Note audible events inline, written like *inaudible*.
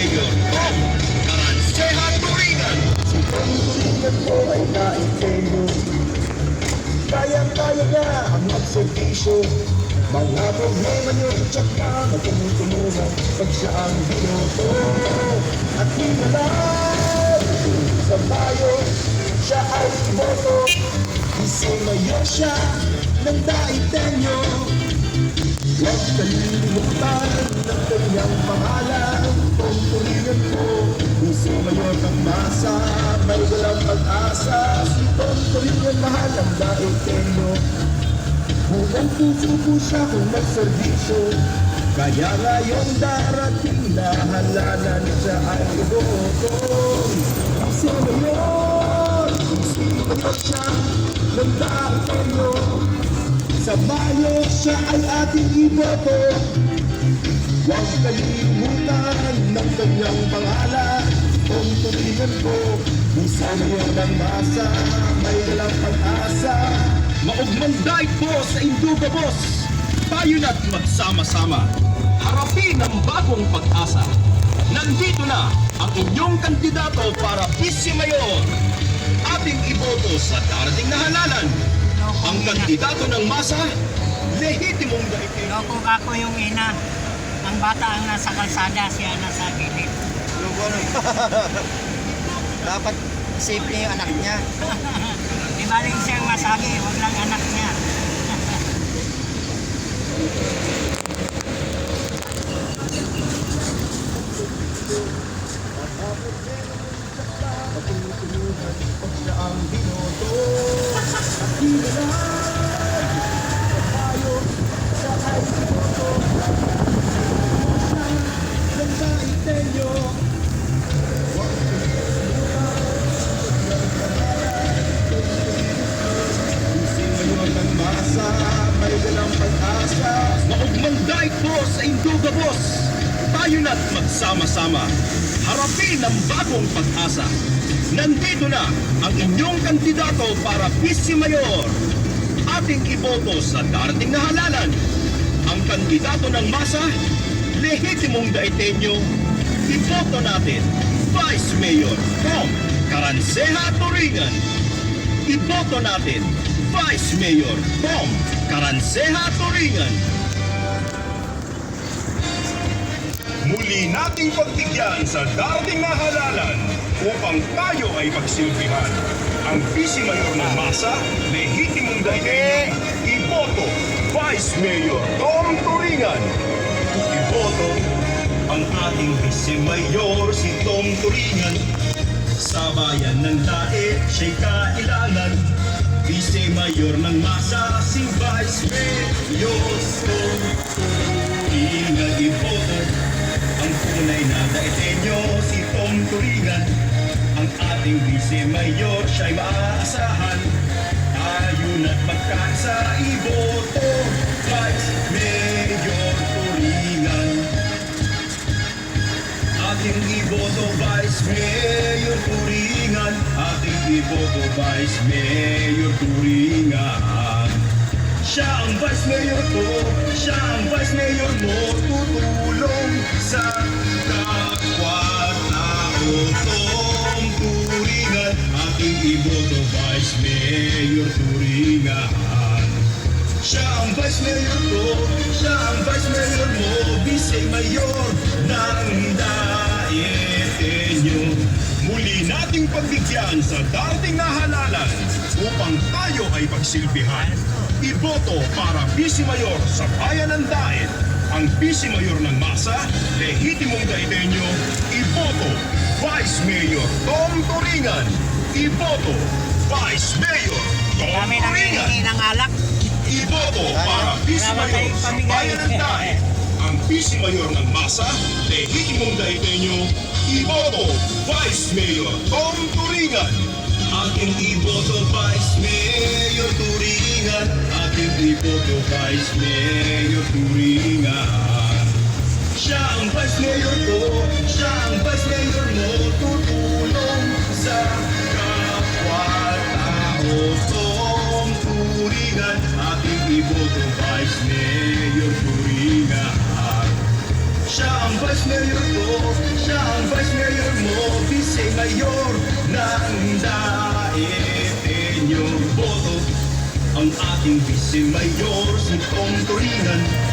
Mayor Tom Caranceja Turingan. Pagkulinan ko ay naintinyo Kaya-kaya niya ang magservisyo Mga problema niyo tsaka magtutulungan Pag siya ang binoto At hinalang sa bayo Siya ay Huwag kalimutan ng kanyang pangalan masa May walang pag-asa. Si Tungkulin yan mahal ang daitenyo Buong puso po siya kung magservisyo Kaya ngayon darating na halalan siya ay iboto Puso mayor Puso mayor siya ng daitenyo sa Mayo siya ay ating iboto. Huwag kalimutan ng kanyang pangalan Kung tulingan ko Puso niyo ng masa May walang pag-asa Maugmang daig po sa Induga Boss. Tayo na't magsama-sama. Harapin ang bagong pag-asa. Nandito na ang inyong kandidato para Vice Mayor. Ating iboto sa darating na halalan. Ang kandidato ng masa, lehitimong daigdig. Loko ako yung ina. Ang bata ang nasa kalsada, siya nasa gilid. *laughs* Dapat simple yung anak niya. Di ba rin siyang masagi, huwag lang anak niya. Sa Induga Boss. Tayo na't magsama-sama. Harapin ang bagong pag-asa. Nandito na ang inyong kandidato para Vice Mayor. Ating iboto sa darating na halalan. Ang kandidato ng masa, lehitimong daitenyo, iboto natin Vice Mayor Tom Caranceja Turingan. Iboto natin Vice Mayor Tom Caranceja Turingan. Muli nating pagbigyan sa darating na halalan upang tayo ay pagsilbihan. Ang Vice Mayor ng Masa, lehitimong dahilan, iboto Vice Mayor Tom Turingan. Iboto ang ating Vice Mayor si Tom Turingan. Sa bayan ng Lae, siya'y kailangan. Vice Mayor ng Masa, si Vice Mayor Tom Turingan. Iboto ang tunay na daitenyo si Tom Turingan Ang ating vice mayor siya'y maaasahan Tayo na't magkaisa iboto Vice Mayor Turingan Ating iboto Vice Mayor Turingan Ating iboto Vice Mayor Turingan siya ang Vice Mayor ko, siya ang Vice Mayor mo Turingan Siya ang Vice Mayor ko, siya ang Vice Mayor mo Vice Mayor ng Daetenyo Muli nating pagbigyan sa dating na halalan upang tayo ay pagsilbihan. Iboto para Vice Mayor sa Bayan ng Daet. Ang Vice Mayor ng Masa, lehitimong daitenyo, iboto Vice Mayor Tom Turingan. Iboto Vice Mayor Kami nang Turingan. hihingi ng alak. Iboto para Vice Mayor sa. Bayan ng Daet. Ang Vice Mayor ng Masa, lehitimong daitenyo, iboto Vice Mayor Tom Turingan. Ating iboto Vice Mayor Turingan. Ating iboto Vice Mayor Turingan. Siya ang Vice Mayor ko, turingan, ating iboto Vice Mayor Turingan. Siya ang Vice Mayor ko, siya ang Vice Mayor mo, Vice Mayor ng dait inyong boto ang ating Vice Mayor si Tong Turingan